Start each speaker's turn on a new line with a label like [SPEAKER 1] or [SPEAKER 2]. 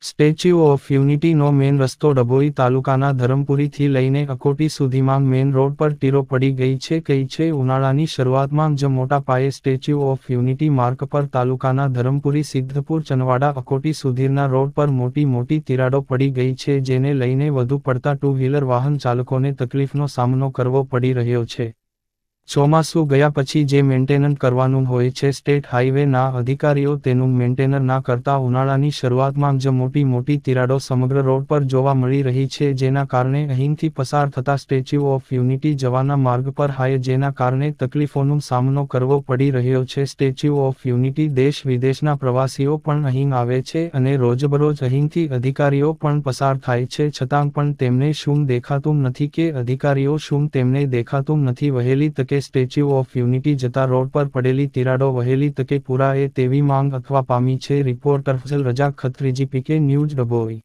[SPEAKER 1] Statue of યુનિટીનો main રસ્તો ડભોઈ તાલુકાના ધરમપુરીથી લઈને અકોટી સુધીમાં મેન રોડ પર ટીરો પડી ગઈ છે, કઈ છે ઉનાળાની શરૂઆતમાં જ મોટા પાયે સ્ટેચ્યુ ઓફ યુનિટી માર્ગ પર તાલુકાના ધરમપુરી, સિદ્ધપુર, ચનવાડા, અકોટી સુધીરના રોડ પર મોટી મોટી તિરાડો પડી ગઈ છે, જેને લઈને વધુ પડતા ટુ વ્હીલર વાહન ચાલકોને તકલીફનો સામનો કરવો પડી રહ્યો છે. ચોમાસું ગયા પછી જે મેન્ટેનન કરવાનું હોય છે સ્ટેટ હાઈવેના અધિકારીઓ તેનું મેન્ટેનર ના કરતા ઉનાળાની શરૂઆતમાં જ મોટી મોટી તિરાડો સમગ્ર રોડ પર જોવા મળી રહી છે, જેના કારણે અહીંથી પસાર થતા સ્ટેચ્યુ ઓફ યુનિટી જવાના માર્ગ પર હાય, જેના કારણે તકલીફોનો સામનો કરવો પડી રહ્યો છે. સ્ટેચ્યુ ઓફ યુનિટી દેશ વિદેશના પ્રવાસીઓ પણ અહીં આવે છે અને રોજબરોજ અહીંથી અધિકારીઓ પણ પસાર થાય છે, છતાં પણ તેમને શું દેખાતું નથી કે અધિકારીઓ શું તેમને દેખાતું નથી વહેલી તકે સ્ટેચ્યુ ઓફ યુનિટી જતા રોડ પર પડેલી તિરાડો વહેલી તકે પુરાએ તેવી માંગ અથવા પામી છે. રિપોર્ટર ફઝલ રજા ખત્રીજી, પીકે ન્યૂઝ ડભોઈ.